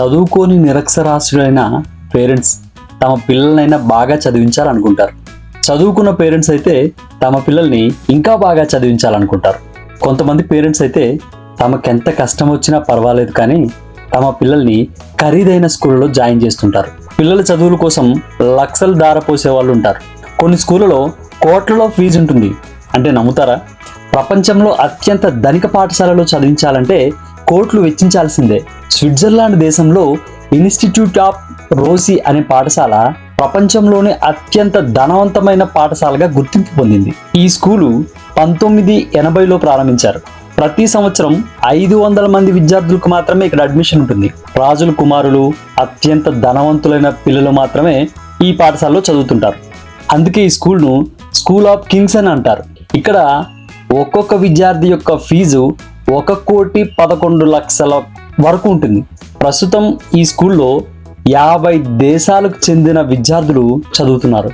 చదువుకోని నిరక్షరాస్యులైన పేరెంట్స్ తమ పిల్లలనైనా బాగా చదివించాలనుకుంటారు. చదువుకున్న పేరెంట్స్ అయితే తమ పిల్లల్ని ఇంకా బాగా చదివించాలనుకుంటారు. కొంతమంది పేరెంట్స్ అయితే తమకెంత కష్టం వచ్చినా పర్వాలేదు కానీ తమ పిల్లల్ని ఖరీదైన స్కూళ్ళలో జాయిన్ చేస్తుంటారు. పిల్లల చదువుల కోసం లక్షలు దారపోసే వాళ్ళు ఉంటారు. కొన్ని స్కూళ్ళలో కోట్లలో ఫీజు ఉంటుంది. అంటే నమ్ముతారా? ప్రపంచంలో అత్యంత ధనిక పాఠశాలలో చదివించాలంటే కోట్లు వెచ్చించాల్సిందే. స్విట్జర్లాండ్ దేశంలో ఇన్స్టిట్యూట్ ఆఫ్ రోసి అనే పాఠశాల ప్రపంచంలోనే అత్యంత ధనవంతమైన పాఠశాలగా గుర్తింపు పొందింది. ఈ స్కూలు పంతొమ్మిది ఎనభైలో ప్రారంభించారు. ప్రతి సంవత్సరం ఐదు వందల మంది విద్యార్థులకు మాత్రమే ఇక్కడ అడ్మిషన్ ఉంటుంది. రాజుల కుమారులు అత్యంత ధనవంతులైన పిల్లలు మాత్రమే ఈ పాఠశాలలో చదువుతుంటారు. అందుకే ఈ స్కూల్ను స్కూల్ ఆఫ్ కింగ్స్ అని అంటారు. ఇక్కడ ఒక్కొక్క విద్యార్థి యొక్క ఫీజు ఒక కోటి పదకొండు లక్షల వరకు ఉంటుంది. ప్రస్తుతం ఈ స్కూల్లో యాభై దేశాలకు చెందిన విద్యార్థులు చదువుతున్నారు.